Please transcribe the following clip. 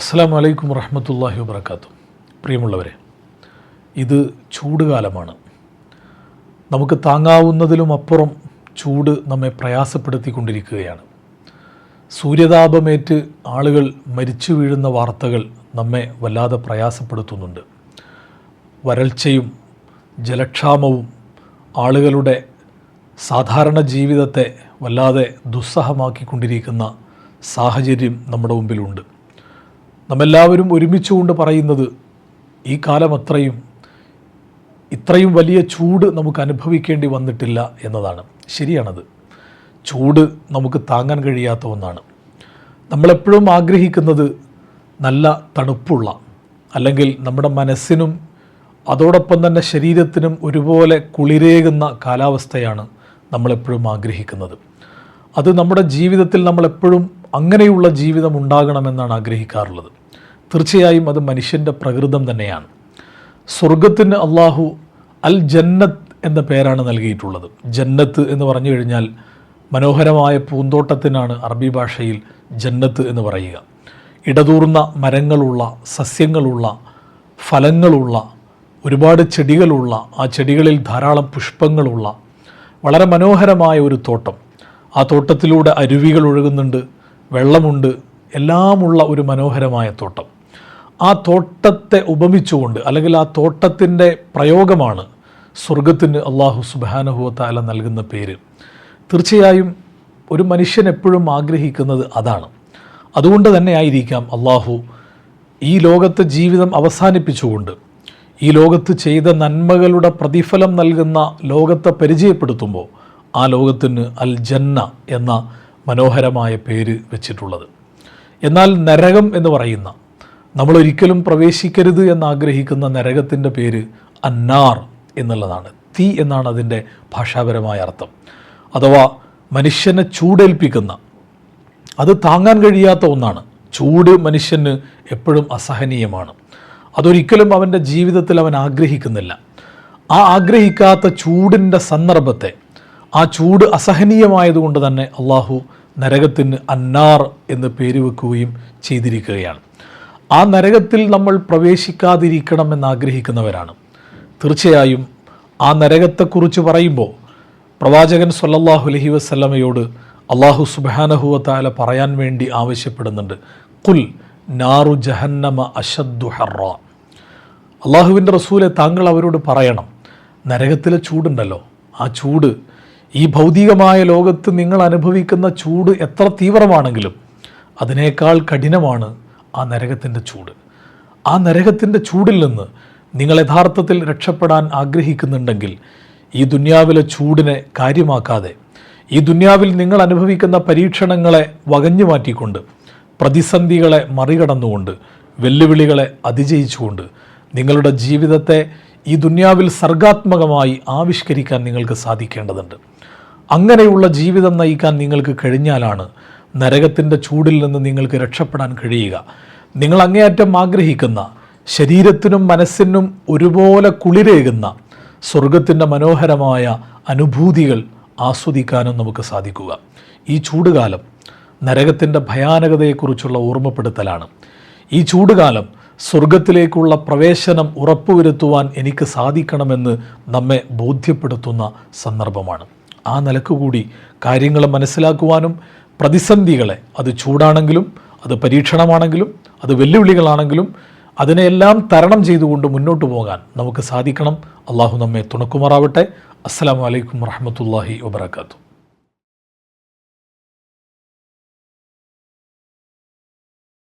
അസ്സാം വലൈക്കും വറഹമത്തല്ലാഹി വബർക്കാത്തു പ്രിയമുള്ളവരെ ഇത് ചൂട് കാലമാണ് നമുക്ക് താങ്ങാവുന്നതിലും അപ്പുറം ചൂട് നമ്മെ പ്രയാസപ്പെടുത്തിക്കൊണ്ടിരിക്കുകയാണ്. സൂര്യതാപമേറ്റ് ആളുകൾ മരിച്ചു വീഴുന്ന വാർത്തകൾ നമ്മെ വല്ലാതെ പ്രയാസപ്പെടുത്തുന്നുണ്ട്. വരൾച്ചയും ജലക്ഷാമവും ആളുകളുടെ സാധാരണ ജീവിതത്തെ വല്ലാതെ ദുസ്സഹമാക്കിക്കൊണ്ടിരിക്കുന്ന സാഹചര്യം നമ്മുടെ മുമ്പിലുണ്ട്. നമ്മെല്ലാവരും ഒരുമിച്ചുകൊണ്ട് പറയുന്നത് ഈ കാലം അത്രയും ഇത്രയും വലിയ ചൂട് നമുക്ക് അനുഭവിക്കേണ്ടി വന്നിട്ടില്ല എന്നതാണ്. ശരിയാണത്. ചൂട് നമുക്ക് താങ്ങാൻ കഴിയാത്ത ഒന്നാണ്. നമ്മളെപ്പോഴും ആഗ്രഹിക്കുന്നത് നല്ല തണുപ്പുള്ള അല്ലെങ്കിൽ നമ്മുടെ മനസ്സിനും അതോടൊപ്പം തന്നെ ശരീരത്തിനും ഒരുപോലെ കുളിരേകുന്ന കാലാവസ്ഥയാണ് നമ്മളെപ്പോഴും ആഗ്രഹിക്കുന്നത്. അത് നമ്മുടെ ജീവിതത്തിൽ നമ്മളെപ്പോഴും അങ്ങനെയുള്ള ജീവിതം ഉണ്ടാകണമെന്നാണ് ആഗ്രഹിക്കാറുള്ളത്. തീർച്ചയായും അത് മനുഷ്യന്റെ പ്രകൃതം തന്നെയാണ്. സ്വർഗത്തിന് അള്ളാഹു അൽ ജന്നത്ത് എന്ന പേരാണ് നൽകിയിട്ടുള്ളത്. ജന്നത്ത് എന്ന് പറഞ്ഞു കഴിഞ്ഞാൽ മനോഹരമായ പൂന്തോട്ടത്തിനാണ് അറബി ഭാഷയിൽ ജന്നത്ത് എന്ന് പറയുക. ഇടതൂർന്ന മരങ്ങളുള്ള സസ്യങ്ങളുള്ള ഫലങ്ങളുള്ള ഒരുപാട് ചെടികളുള്ള ആ ചെടികളിൽ ധാരാളം പുഷ്പങ്ങളുള്ള വളരെ മനോഹരമായ ഒരു തോട്ടം. ആ തോട്ടത്തിലൂടെ അരുവികൾ ഒഴുകുന്നുണ്ട്. വെള്ളമുണ്ട്. എല്ലാമുള്ള ഒരു മനോഹരമായ തോട്ടം. ആ തോട്ടത്തെ ഉപമിച്ചുകൊണ്ട് അല്ലെങ്കിൽ ആ തോട്ടത്തിന്റെ പ്രയോഗമാണ് സ്വർഗത്തിന് അള്ളാഹു സുബാനുഹുവത്താല നൽകുന്ന പേര്. തീർച്ചയായും ഒരു മനുഷ്യൻ എപ്പോഴും ആഗ്രഹിക്കുന്നത് അതാണ്. അതുകൊണ്ട് തന്നെ ആയിരിക്കാം അള്ളാഹു ഈ ലോകത്തെ ജീവിതം അവസാനിപ്പിച്ചുകൊണ്ട് ഈ ലോകത്ത് ചെയ്ത നന്മകളുടെ പ്രതിഫലം നൽകുന്ന ലോകത്തെ പരിചയപ്പെടുത്തുമ്പോൾ ആ ലോകത്തിന് അൽ ജന്ന എന്ന മനോഹരമായ പേര് വെച്ചിട്ടുള്ളത്. എന്നാൽ നരകം എന്ന് പറയുന്ന നമ്മൾ ഒരിക്കലും പ്രവേശിക്കരുത് എന്നാഗ്രഹിക്കുന്ന നരകത്തിന്റെ പേര് അന്നാർ എന്നുള്ളതാണ്. തീ എന്നാണ് അതിന്റെ ഭാഷാപരമായ അർത്ഥം. അഥവാ മനുഷ്യനെ ചൂടേൽപ്പിക്കുന്ന അത് താങ്ങാൻ കഴിയാത്ത ഒന്നാണ്. ചൂട് മനുഷ്യന് എപ്പോഴും അസഹനീയമാണ്. അതൊരിക്കലും അവന്റെ ജീവിതത്തിൽ അവൻ ആഗ്രഹിക്കുന്നില്ല. ആ ആഗ്രഹിക്കാത്ത ചൂടിന്റെ സന്ദർഭത്തെ ആ ചൂട് അസഹനീയമായതുകൊണ്ട് തന്നെ അള്ളാഹു നരകത്തിന് അന്നാർ എന്ന് പേര് വെക്കുകയും ചെയ്തിരിക്കുകയാണ്. ആ നരകത്തിൽ നമ്മൾ പ്രവേശിക്കാതിരിക്കണമെന്ന് ആഗ്രഹിക്കുന്നവരാണ്. തീർച്ചയായും ആ നരകത്തെക്കുറിച്ച് പറയുമ്പോൾ പ്രവാചകൻ സൊല്ലാഹു അലഹി വസ്ലമയോട് അള്ളാഹു സുബാനഹുവത്താല പറയാൻ വേണ്ടി ആവശ്യപ്പെടുന്നുണ്ട്. കുൽ നാറു ജഹന്നമ അഷദ്ദു ഹറ. അള്ളാഹുവിന്റെ റസൂലെ താങ്കൾ അവരോട് പറയണം നരകത്തിലെ ചൂടുണ്ടല്ലോ ആ ചൂട് ഈ ഭൗതികമായ ലോകത്ത് നിങ്ങൾ അനുഭവിക്കുന്ന ചൂട് എത്ര തീവ്രമാണെങ്കിലും അതിനേക്കാൾ കഠിനമാണ് ആ നരകത്തിന്റെ ചൂട്. ആ നരകത്തിന്റെ ചൂടിൽ നിന്ന് നിങ്ങൾ യഥാർത്ഥത്തിൽ രക്ഷപ്പെടാൻ ആഗ്രഹിക്കുന്നുണ്ടെങ്കിൽ ഈ ദുന്യാവിലെ ചൂടിനെ കാര്യമാക്കാതെ ഈ ദുന്യാവിൽ നിങ്ങൾ അനുഭവിക്കുന്ന പരീക്ഷണങ്ങളെ വകഞ്ഞു മാറ്റിക്കൊണ്ട് പ്രതിസന്ധികളെ മറികടന്നുകൊണ്ട് വെല്ലുവിളികളെ അതിജയിച്ചുകൊണ്ട് നിങ്ങളുടെ ജീവിതത്തെ ഈ ദുന്യാവിൽ സർഗാത്മകമായി ആവിഷ്കരിക്കാൻ നിങ്ങൾക്ക് സാധിക്കേണ്ടതുണ്ട്. അങ്ങനെയുള്ള ജീവിതം നയിക്കാൻ നിങ്ങൾക്ക് കഴിഞ്ഞാലാണ് നരകത്തിന്റെ ചൂടിൽ നിന്ന് നിങ്ങൾക്ക് രക്ഷപ്പെടാൻ കഴിയുക. നിങ്ങൾ അങ്ങേയറ്റം ആഗ്രഹിക്കുന്ന ശരീരത്തിനും മനസ്സിനും ഒരുപോലെ കുളിരേകുന്ന സ്വർഗത്തിന്റെ മനോഹരമായ അനുഭൂതികൾ ആസ്വദിക്കാനും നമുക്ക് സാധിക്കുക. ഈ ചൂടുകാലം നരകത്തിന്റെ ഭയാനകതയെക്കുറിച്ചുള്ള ഓർമ്മപ്പെടുത്തലാണ്. ഈ ചൂടുകാലം സ്വർഗത്തിലേക്കുള്ള പ്രവേശനം ഉറപ്പുവരുത്തുവാൻ എനിക്ക് സാധിക്കണമെന്ന് നമ്മെ ബോധ്യപ്പെടുത്തുന്ന സന്ദർഭമാണ്. ആ നിലയ്ക്ക് കൂടി കാര്യങ്ങൾ മനസ്സിലാക്കുവാനും പ്രതിസന്ധികളെ അത് ചൂടാണെങ്കിലും അത് പരീക്ഷണമാണെങ്കിലും അത് വെല്ലുവിളികളാണെങ്കിലും അതിനെയെല്ലാം തരണം ചെയ്തുകൊണ്ട് മുന്നോട്ട് പോകാൻ നമുക്ക് സാധിക്കണം. അള്ളാഹു നമ്മെ തുണക്കുമാറാവട്ടെ. അസ്സാം വലൈക്കും വറഹമത്തല്ലാഹി വാബർക്കാത്തു